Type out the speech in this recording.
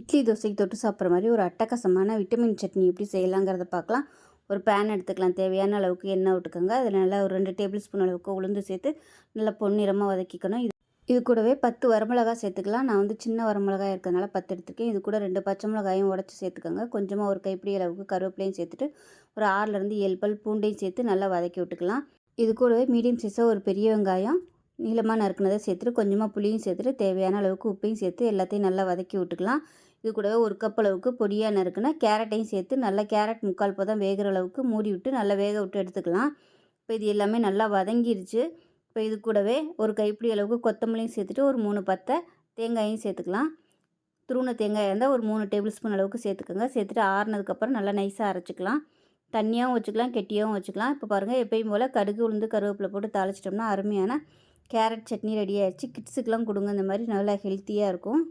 இட்லி தோசைக்கு தொட்டு சாப்பிட்ற மாதிரி ஒரு அட்டகாசமான விட்டமின் சட்னி எப்படி செய்யலாங்கிறத பார்க்கலாம். ஒரு பேன் எடுத்துக்கலாம். தேவையான அளவுக்கு எண்ணெய் விட்டுக்கோங்க அதில் நல்லா ஒரு ரெண்டு டேபிள் ஸ்பூன் அளவுக்கு உளுந்து சேர்த்து நல்லா பொன்னிறமாக வதக்கிக்கணும். இது இது கூடவே பத்து வரமிளகாய் சேர்த்துக்கலாம். நான் வந்து சின்ன வரமிளகாய் இருக்கிறதுனால பத்து எடுத்துருக்கேன். இது கூட ரெண்டு பச்சை மிளகாயும் உடச்சி சேர்த்துக்கோங்க. கொஞ்சமாக ஒரு கைப்பிடி அளவுக்கு கருவேப்பிலையும் சேர்த்துட்டு ஒரு ஆறுலேருந்து ஏழு பல் பூண்டையும் சேர்த்து நல்லா வதக்கி விட்டுக்கலாம். இது கூடவே மீடியம் சைஸாக ஒரு பெரிய வெங்காயம் நீளமாக நறுக்குனதை சேர்த்துட்டு கொஞ்சமாக புளியும் சேர்த்துட்டு தேவையான அளவுக்கு உப்பையும் சேர்த்து எல்லாத்தையும் நல்லா வதக்கி விட்டுக்கலாம். இது கூடவே ஒரு கப் அளவுக்கு பொடியாக நறுக்குனா கேரட்டையும் சேர்த்து நல்லா கேரட் முக்கால் பதம் வேகிற அளவுக்கு மூடி விட்டு நல்லா வேக விட்டு எடுத்துக்கலாம். இப்போ இது எல்லாமே நல்லா வதங்கிருச்சு. இப்போ இது கூடவே ஒரு கைப்பிடி அளவுக்கு கொத்தமல்லியும் சேர்த்துட்டு ஒரு மூணு பத்தை தேங்காயும் சேர்த்துக்கலாம். துருண தேங்காய் இருந்தால் ஒரு மூணு டேபிள் ஸ்பூன் அளவுக்கு சேர்த்துக்கோங்க. சேர்த்துட்டு ஆறுனதுக்கப்புறம் நல்லா நைஸாக அரைச்சிக்கலாம். தண்ணியாகவும் வச்சுக்கலாம் கெட்டியாகவும் வச்சுக்கலாம். இப்போ பாருங்கள் எப்பயும் போல் கடுகு உளுந்து கருவேப்பிலை போட்டு தாளிச்சிட்டோம்னா அருமையான கேரட் சட்னி ரெடி ஆகிடுச்சி கிட்ஸுக்கெலாம் கொடுங்க. இந்த மாதிரி நல்லா ஹெல்த்தியாக இருக்கும்.